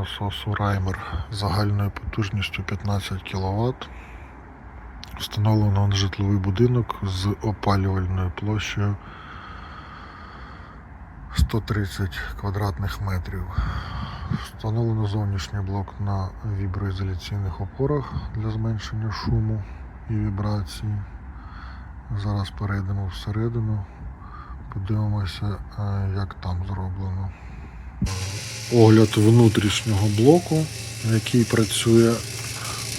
насосу Раймер загальною потужністю 15 кВт. Встановлено на житловий будинок з опалювальною площею 130 квадратних метрів. Встановлено зовнішній блок на віброізоляційних опорах для зменшення шуму і вібрації. Зараз перейдемо всередину, подивимося, е, як там зроблено. Огляд внутрішнього блоку, який працює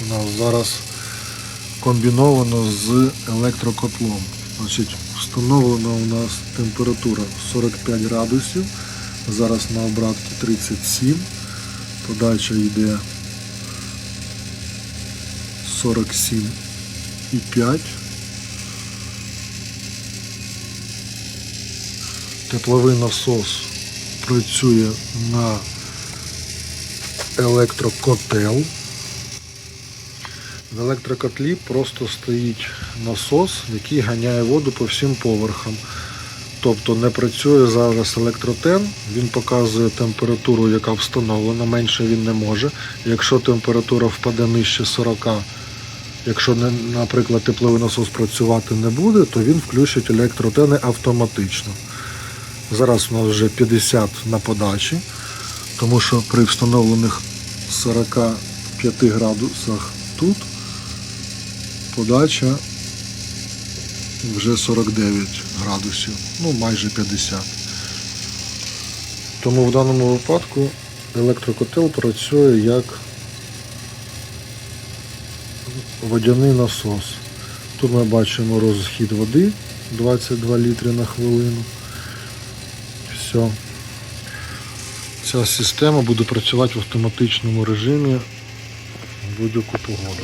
у нас зараз комбіновано з електрокотлом. Значить, встановлена у нас температура 45 градусів. Зараз на обратці 37. Подача йде 47,5. Тепловий насос працює на електрокотел. В електрокотлі просто стоїть насос, який ганяє воду по всім поверхам. Тобто не працює зараз електротен, він показує температуру, яка встановлена, менше він не може. Якщо температура впаде нижче 40, якщо, наприклад, тепловий насос працювати не буде, то він включить електротени автоматично. Зараз у нас вже 50 на подачі, тому що при встановлених 45 градусах тут подача вже 49 градусів, ну майже 50. Тому в даному випадку електрокотел працює як водяний насос. Тут ми бачимо розхід води 22 літри на хвилину. Все. Ця система буде працювати в автоматичному режимі будь-яку погоду.